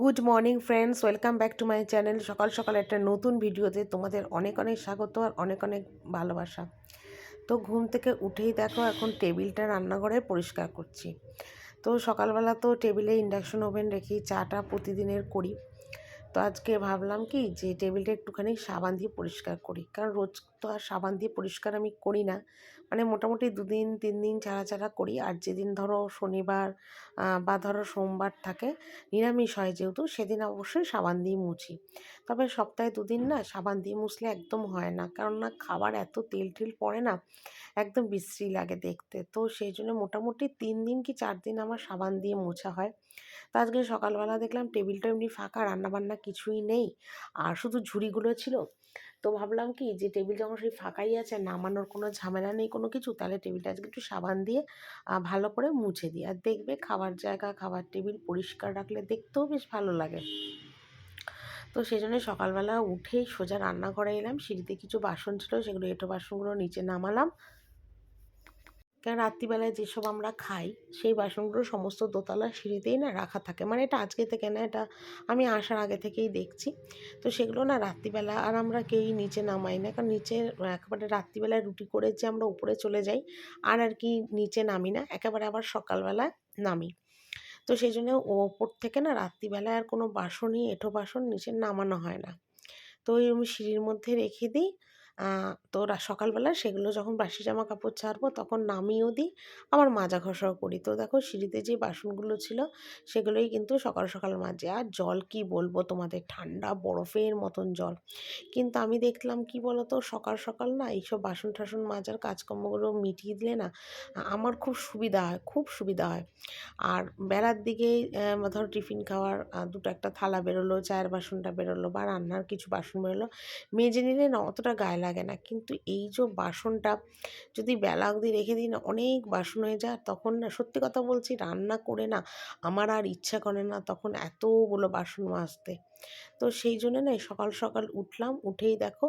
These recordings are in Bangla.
Good morning friends welcome back to my channel সকাল সকাল একটা নতুন ভিডিওতে তোমাদের অনেক অনেক স্বাগত আর অনেক অনেক ভালোবাসা। তো ঘুম থেকে উঠেই দেখো এখন টেবিলটা রান্নাঘরে পরিষ্কার করছি। তো সকালবেলা তো টেবিলে ইন্ডাকশন ওভেন রেখেই চাটা প্রতিদিনের করি। তো আজকে ভাবলাম কি যে টেবিলটা একটুখানি সাবান দিয়ে পরিষ্কার করি। কারণ রোজ তো আর সাবান দিয়ে পরিষ্কার আমি করি না। মানে মোটামুটি দুদিন তিন দিন ছাড়া ছাড়া করি। আর যেদিন ধরো শনিবার বা ধরো সোমবার থাকে, নিরামিষ হয় যেহেতু, সেদিন অবশ্যই সাবান দিয়ে মুছি। তবে সপ্তাহে দুদিন না সাবান দিয়ে মুছলে একদম হয় না। কারণ না খাবার এত তেল টেল পড়ে না, একদম বিশ্রী লাগে দেখতে। তো সেই জন্য মোটামুটি তিন দিন কি চার দিন আমার সাবান দিয়ে মোছা হয়। তো আজকে সকালবেলা দেখলাম টেবিলটা এমনি ফাঁকা, রান্নাবান্না কিছুই নেই। আর শুধু ঝুড়িগুলো ছিল তো ভাবলাম কি, যে টেবিল যখন সেই ফাঁকাই আছে নামানোর কোনো ঝামেলা নেই কোনো কিছু, তাহলে টেবিলটা আজকে একটু সাবান দিয়ে ভালো করে মুছে দিই। আর দেখবে খাবার জায়গা, খাবার টেবিল পরিষ্কার রাখলে দেখতেও বেশ ভালো লাগে। তো সেই জন্য সকালবেলা উঠেই সোজা রান্নাঘরে এলাম, সিঁড়িতে কিছু বাসন ছিল, সেগুলো এঁটো বাসনগুলো নিচে নামালাম। কারণ রাত্রিবেলায় যেসব আমরা খাই, সেই বাসনগুলো সমস্ত দোতলা সিঁড়িতেই না রাখা থাকে। মানে এটা আজকে থেকে না, এটা আমি আসার আগে থেকেই দেখছি। তো সেগুলো না রাত্রিবেলা আর আমরা কেউই নিচে নামাই না। কারণ নিচে একেবারে রাত্রিবেলায় রুটি করে যে আমরা উপরে চলে যাই, আর আর কি নিচে নামি না, একেবারে আবার সকালবেলায় নামি। তো সেই জন্য ওপর থেকে না রাত্রিবেলায় আর কোনো বাসনই, এঁঠো বাসন নিচে নামানো হয় না। তো ওই আমি সিঁড়ির মধ্যে রেখে দিই। তো সকালবেলা সেগুলো যখন বাসি জামা কাপড় ছাড়বো তখন নামিয়েও দিই। আবার মাজা ঘষাও করি। তো দেখো সিঁড়িতে যে বাসনগুলো ছিল সেগুলোই কিন্তু সকাল সকাল মাজে। আর জল কি বলব তোমাদের? ঠান্ডা বরফের মতন জল। কিন্তু আমি দেখলাম কি বলতো? সকাল সকাল না এইসব বাসন ঠাসন মাজার কাজকর্মগুলো মিটিয়ে দিলে না আমার খুব সুবিধা হয়, খুব সুবিধা হয়। আর বেলার দিকে ধরো টিফিন খাওয়ার দুটো একটা থালা বেরোলো, চায়ের বাসনটা বেরোলো বা রান্নার কিছু বাসন বেরোলো, মেজে নিলে না অতটা গায়ে লাগে না। কিন্তু এই যে বাসনটা যদি বেলা অবধি রেখে দিই না, অনেক বাসন হয়ে যায়। তখন না সত্যি কথা বলছি, রান্না করে না আমার আর ইচ্ছা করে না তখন এতগুলো বাসন মাজতে। তো সেই জন্য না সকাল সকাল উঠলাম, উঠেই দেখো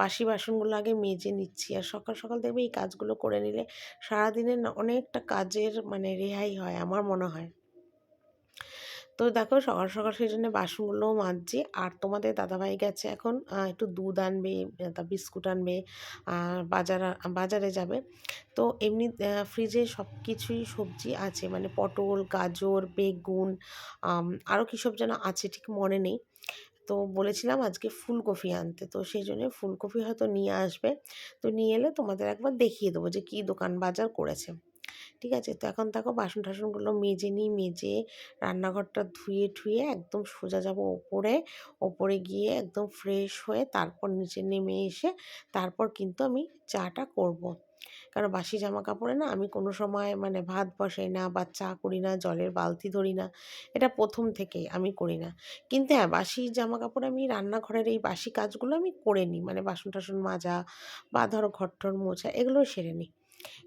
বাসি বাসনগুলো আগে মেজে নিচ্ছি। আর সকাল সকাল দেখবে এই কাজগুলো করে নিলে সারাদিনের না অনেকটা কাজের মানে রেহাই হয়, আমার মনে হয়। তো দেখো সকাল সকাল সেই জন্য বাসনগুলোও মাজছি। আর তোমাদের দাদাভাই গেছে এখন একটু দুধ আনবে তা বিস্কুট আনবে বাজার, বাজারে যাবে। তো এমনি ফ্রিজে সব কিছুই সবজি আছে মানে পটল, গাজর, বেগুন আরও কী সব যেন আছে ঠিক মনে নেই। তো বলেছিলাম আজকে ফুলকপি আনতে, তো সেই জন্য ফুলকপি হয়তো নিয়ে আসবে। তো নিয়ে এলে তোমাদের একবার দেখিয়ে দেবো যে কী দোকান বাজার করেছে। ঠিক আছে? তো এখন দেখো বাসন টাসনগুলো মেজে নিই, মেজে রান্নাঘরটা ধুয়ে ঠুয়ে একদম সোজা যাব ওপরে। ওপরে গিয়ে একদম ফ্রেশ হয়ে তারপর নিচে নেমে এসে তারপর কিন্তু আমি চাটা করব। কারণ বাসি জামা কাপড়ে না আমি কোনো সময় মানে ভাত বসাই না বা চা করি না, জলের বালতি ধরি না। এটা প্রথম থেকেই আমি করি না। কিন্তু হ্যাঁ বাসি জামা কাপড়ে আমি রান্নাঘরের এই বাসি কাজগুলো আমি করে নিই। মানে বাসন টাসন মাজা বা ধরো ঘর মোছা এগুলো সেরে নিই।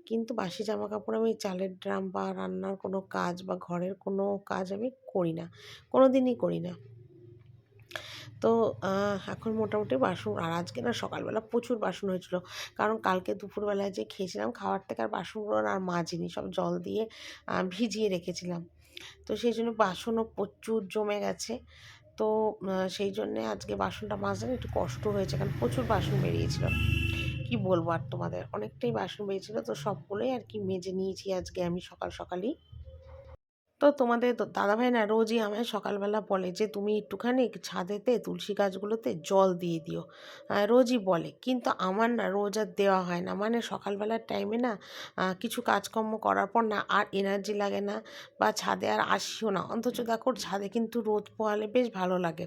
কিন্তু বাসি জামা কাপড় আমি চালের ড্রাম বা রান্নার কোনো কাজ বা ঘরের কোনো কাজ আমি করি না কোনো দিনই করি না। তো এখন মোটামুটি বাসন, আর আজকে না সকালবেলা প্রচুর বাসন হয়েছিল, কারণ কালকে দুপুরবেলায় যে খেয়েছিলাম খাওয়ার থেকে আর বাসনগুলো আর মাজিনি, সব জল দিয়ে ভিজিয়ে রেখেছিলাম। তো সেই জন্য বাসনও প্রচুর জমে গেছে। তো সেই জন্যে আজকে বাসনটা মাজতে একটু কষ্ট হয়েছে, কারণ প্রচুর বাসন বেরিয়েছিল। কি বলব আর তোমাদের? অনেকটাই বাসন বেরিয়েছিল তো সবগুলোই আর কি মেজে নিয়েছি আজকে আমি সকাল সকালই। তো তোমাদের দাদাভাই না রোজই আমায় সকালবেলা বলে যে, তুমি একটুখানি ছাদেতে, তুলসী গাছগুলোতে জল দিয়ে দিও। রোজই বলে। কিন্তু আমার না রোজ আর দেওয়া হয় না। মানে সকালবেলার টাইমে না কিছু কাজকর্ম করার পর না আর এনার্জি লাগে না বা ছাদে আর আসিও না। অথচ দেখো, ছাদে কিন্তু রোদ পোহালে বেশ ভালো লাগে।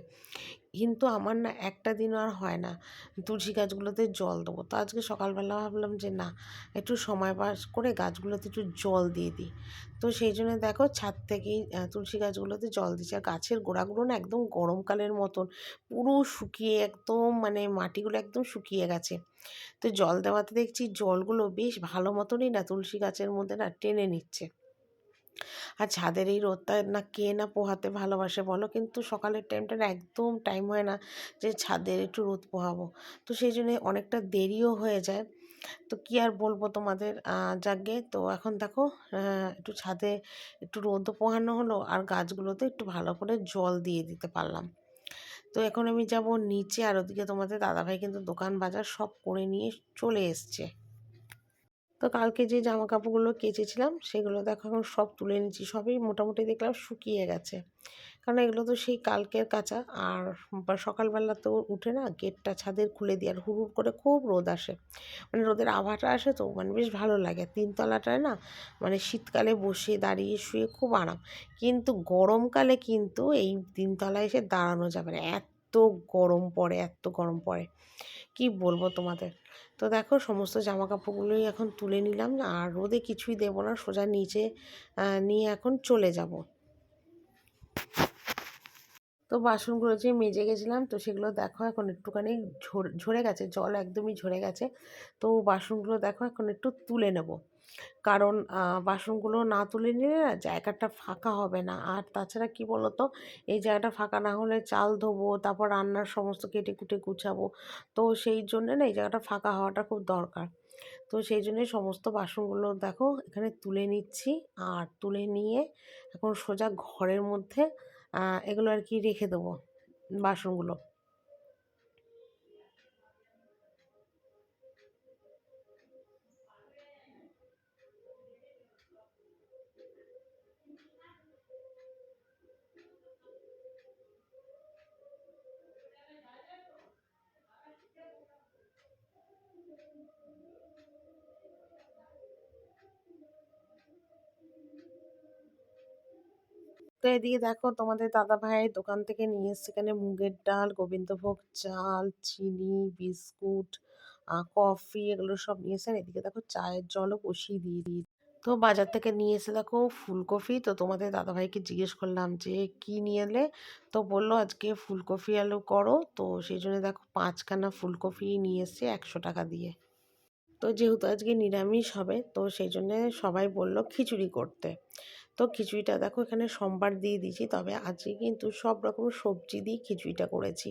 কিন্তু আমার না একটা দিনও আর হয় না। তুলসী গাছগুলোতে জল দেবো। তো আজকে সকালবেলা ভাবলাম যে না, একটু সময় পাস করে গাছগুলোতে একটু জল দিয়ে দিই। তো সেই জন্য দেখো ছাদ থেকেই তুলসী গাছগুলোতে জল দিচ্ছি। আর গাছের গোড়াগুলো না একদম গরমকালের মতন, পুরো শুকিয়ে একদম মানে মাটিগুলো একদম শুকিয়ে গেছে। তো জল দেওয়াতে দেখছি জলগুলো বেশ ভালো মতনই না তুলসী গাছের মধ্যে না টেনে নিচ্ছে। আর ছাদের এই রোদটা না কে না পোহাতে ভালোবাসে বলো? কিন্তু সকালের টাইমটা একদম টাইম হয় না যে ছাদের একটু রোদ পোহাবো। তো সেই জন্যে অনেকটা দেরিও হয়ে যায়। তো কী আর বলব তোমাদের? যাকে তো এখন দেখো একটু ছাদে একটু রোদ পোহানো হলো আর গাছগুলোতে একটু ভালো করে জল দিয়ে দিতে পারলাম। তো এখন আমি যাব নিচে আর ওদিকে তোমাদের দাদাভাই কিন্তু দোকান বাজার সব করে নিয়ে চলে এসছে। তো কালকে যে জামা কাপড়গুলো কেচেছিলাম, সেগুলো দেখো এখন সব তুলে নিচ্ছি। সবই মোটামুটি দেখলাম শুকিয়ে গেছে। কারণ এগুলো তো সেই কালকের কাঁচা। আর সকালবেলা তো উঠে না গেটটা ছাদের খুলে দিয়ে আর হুড় করে খুব রোদ আসে। মানে রোদের আভাটা আসে তো মানে বেশ ভালো লাগে। তিনতলাটায় না মানে শীতকালে বসে দাঁড়িয়ে শুয়ে খুব আরাম। কিন্তু গরমকালে কিন্তু এই তিনতলায় এসে দাঁড়ানো যাবে না। এত গরম পড়ে, এত গরম পড়ে। কি বলব তোমাদের? তো দেখো সমস্ত জামা কাপড়গুলোই এখন তুলে নিলাম। আর রোদে কিছুই দেবো না, সোজা নিচে নিয়ে এখন চলে যাব। তো বাসনগুলো যে মেজে গেছিলাম, তো সেগুলো দেখো এখন একটুখানি ঝরে গেছে, জল একদমই ঝরে গেছে। তো বাসনগুলো দেখো এখন একটু তুলে নেব। কারণ বাসনগুলো না তুলে নিলে না জায়গাটা ফাঁকা হবে না। আর তাছাড়া কি বলতো? এই জায়গাটা ফাঁকা না হলে চাল ধোবো, তারপর রান্নার সমস্ত কেটে কুটে গুছাবো। তো সেই জন্যে না এই জায়গাটা ফাঁকা হওয়াটা খুব দরকার। তো সেই জন্যে সমস্ত বাসনগুলো দেখো এখানে তুলে নিচ্ছি। আর তুলে নিয়ে এখন সোজা ঘরের মধ্যে এগুলো আর কি রেখে দেবো বাসনগুলো। তো এদিকে দেখো তোমাদের দাদা ভাই দোকান থেকে নিয়ে এসছে এখানে মুগের ডাল, গোবিন্দভোগ চাল, চিনি, বিস্কুট কফি এগুলো সব নিয়ে এসে এদিকে দেখো চায়ের জলও বসিয়ে দিয়ে দিই তো বাজার থেকে নিয়ে এসে দেখো ফুলকপি, তো তোমাদের দাদাভাইকে জিজ্ঞেস করলাম যে কি নিয়ে এলে? তো বলল আজকে ফুলকপি আলু করো, তো সেই জন্য দেখো পাঁচখানা ফুলকপি নিয়ে এসছে একশো টাকা দিয়ে। তো যেহেতু আজকে নিরামিষ হবে, তো সেই জন্যে সবাই বলল খিচুড়ি করতে। তো খিচুড়িটা দেখো এখানে সোমবার দিয়ে দিয়েছি। তবে আজকে কিন্তু সব রকম সবজি দিয়ে খিচুড়িটা করেছি।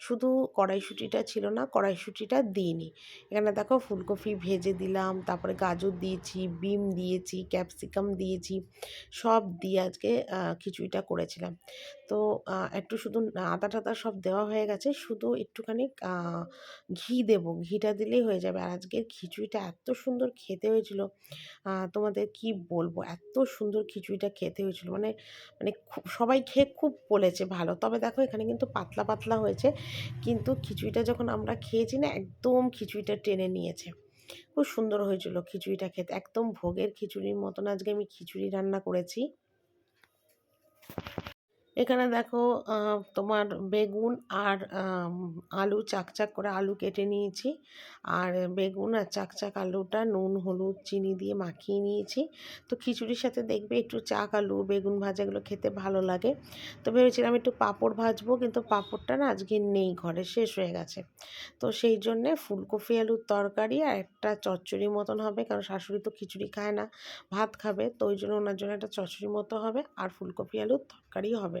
শুধু কড়াইশুটিটা ছিল না, কড়াইশুটিটা দিইনি। এখানে দেখো ফুলকপি ভেজে দিলাম, তারপরে গাজর দিয়েছি, বিম দিয়েছি, ক্যাপসিকাম দিয়েছি, সব দিয়ে আজকে খিচুড়িটা করেছিলাম। তো একটু শুধু আদা টাদা সব দেওয়া হয়ে গেছে। শুধু একটুখানি ঘি দেব। ঘিটা দিলেই হয়ে যাবে। আর আজকের খিচুড়িটা এত সুন্দর খেতে হয়েছিল। তোমাদের কি বলব? এত সুন্দর খিচুড়িটা খেতে হয়েছিল। মানে মানে খুব সবাই খেয়ে খুব বলেছে ভালো। তবে দেখো, এখানে কিন্তু পাতলা পাতলা হয়েছে। কিন্তু খিচুড়িটা যখন আমরা খেয়েছি না, একদম খিচুড়িটা টেনে নিয়েছে। খুব সুন্দর হয়েছিল খিচুড়িটা খেতে। একদম ভোগের খিচুড়ির মতন আজকে আমি খিচুড়ি রান্না করেছি। এখানে দেখো তোমার বেগুন আর আলু চাকচাক করে আলু কেটে নিয়েছি। আর বেগুন আর চাকচাক আলুটা নুন, হলুদ, চিনি দিয়ে মাখিয়ে নিয়েছি। তো খিচুড়ির সাথে দেখবে একটু চাক, আলু, বেগুন ভাজাগুলো খেতে ভালো লাগে। তো ভেবেছিলাম একটু পাঁপড় ভাজবো, কিন্তু পাঁপড়টা না আজকে নেই ঘরে, শেষ হয়ে গেছে। তো সেই জন্যে ফুলকপি, আলুর তরকারি আর একটা চচ্চড়ি মতন হবে, কারণ শাশুড়ি তো খিচুড়ি খায় না, ভাত খাবে, তো ওই জন্য ওনার জন্য একটা চচ্চড়ি মতো হবে, আর ফুলকপি, আলুর তরকারি হবে।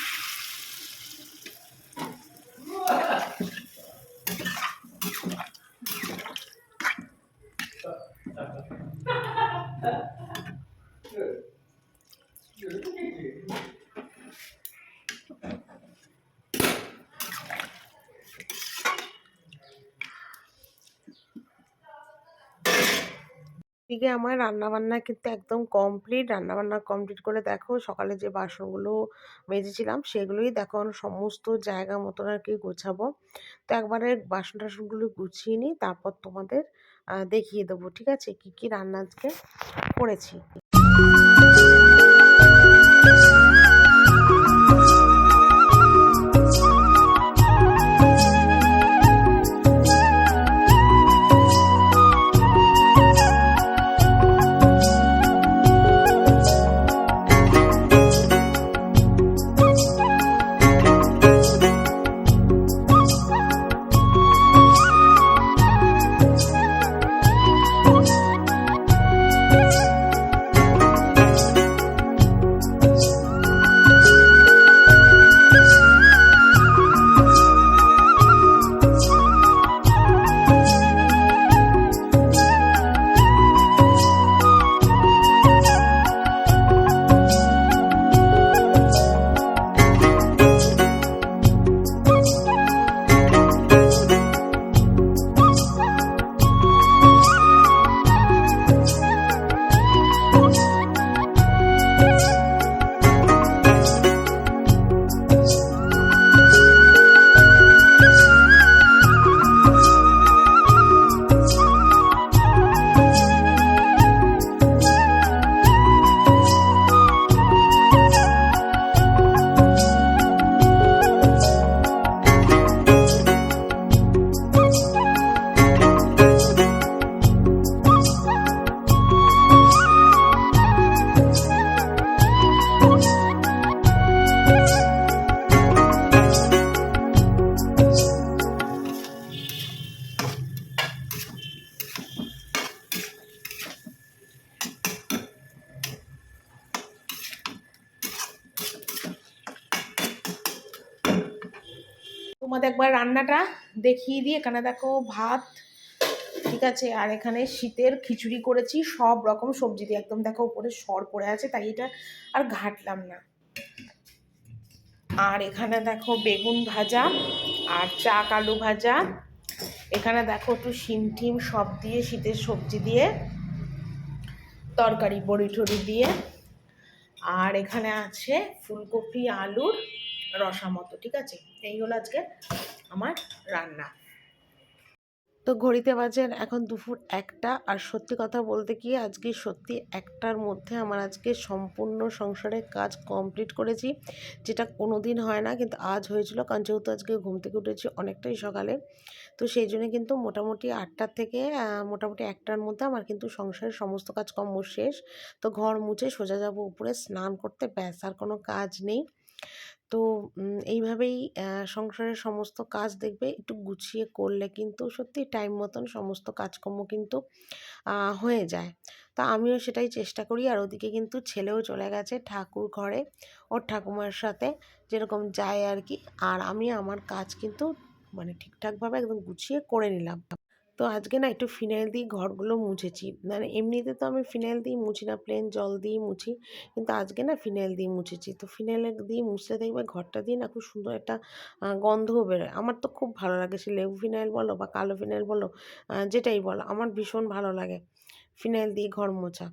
এদিকে আমার রান্নাবান্না কিন্তু একদম কমপ্লিট রান্নাবান্না কমপ্লিট করে দেখো, সকালে যে বাসনগুলো মেজেছিলাম, সেগুলোই দেখো সমস্ত জায়গা মতন আর কি গোছাবো। তো একবারে বাসন টাসনগুলো গুছিয়ে নিই তারপর তোমাদের দেখিয়ে দেবো, ঠিক আছে? কি কি রান্না আজকে করেছি? তোমাদের একবার রান্নাটা দেখিয়ে দিই। এখানে দেখো ভাত, ঠিক আছে? আর এখানে শীতের খিচুড়ি করেছি, সব রকম সবজি দিয়ে। একদম দেখো উপরে সর পড়ে আছে, তাই এটা আর ঘাটলাম না। আর এখানে দেখো বেগুন ভাজা আর চাক আলু ভাজা। এখানে দেখো একটু শিম টিম সব দিয়ে, শীতের সবজি দিয়ে, তরকারি, বড়ি টড়ি দিয়ে। আর এখানে আছে ফুলকপি, আলুর রসা মতো ঠিক আছে? এই হলো আজকে আমার রান্না। তো ঘড়িতে বাজে এখন দুপুর একটা, আর সত্যি কথা বলতে কি, আজকে সত্যি একটার মধ্যে আমার আজকে সম্পূর্ণ সংসারের কাজ কমপ্লিট করেছি, যেটা কোনো দিন হয় না, কিন্তু আজ হয়েছিল, কারণ যেহেতু আজকে ঘুম থেকে উঠেছি অনেকটাই সকালে, তো সেই জন্য কিন্তু মোটামুটি আটটার থেকে মোটামুটি একটার মধ্যে আমার কিন্তু সংসারের সমস্ত কাজ কম শেষ, তো ঘর মুছে সোজা যাব উপরে, স্নান করতে ব্যাস, আর কোনো কাজ নেই। তো এইভাবেই সংসারের সমস্ত কাজ দেখবে, একটু গুছিয়ে করলে কিন্তু সত্যি টাইম মতন সমস্ত কাজকর্ম কিন্তু হয়ে যায়। তা আমিও সেটাই চেষ্টা করি। আর ওদিকে কিন্তু ছেলেও চলে গেছে ঠাকুর ঘরে, ওর ঠাকুমার সাথে যেরকম যায় আর কি। আর আমি আমার কাজ কিন্তু মানে ঠিকঠাকভাবে একদম গুছিয়ে করে নিলাম। তো আজকে না একটু ফিনাইল দিয়ে ঘরগুলো মুছেছি। মানে এমনিতে তো আমি ফিনাইল দিয়ে মুছি না প্লেন জল দিয়ে মুছি। কিন্তু আজকে না ফিনাইল দিয়ে মুছেছি। তো ফিনাইল দিয়ে মুছতে দেখবে ঘরটা দিয়ে না খুব সুন্দর একটা গন্ধও বেরোয়। আমার তো খুব ভালো লাগে সে লেবু ফিনাইল বলো বা কালো ফিনাইল বলো যেটাই বলো, আমার ভীষণ ভালো লাগে ফিনাইল দিয়ে ঘর মোছা।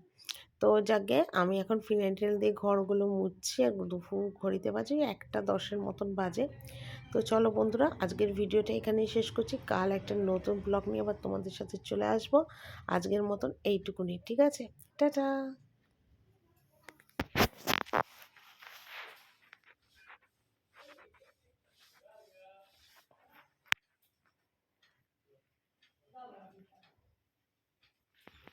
তো যাকে আমি এখন ফিনাইল দিয়ে ঘরগুলো মুছছি আর দুপুর ঘড়িতে বাজে একটা দশের মতন বাজে। তো চলো বন্ধুরা, আজকের ভিডিওটা এখানেই শেষ করছি। কাল একটা নতুন ব্লগ নিয়ে আবার তোমাদের সাথে চলে আসব। আজকের মতন এইটুকুনি, ঠিক আছে? টাটা!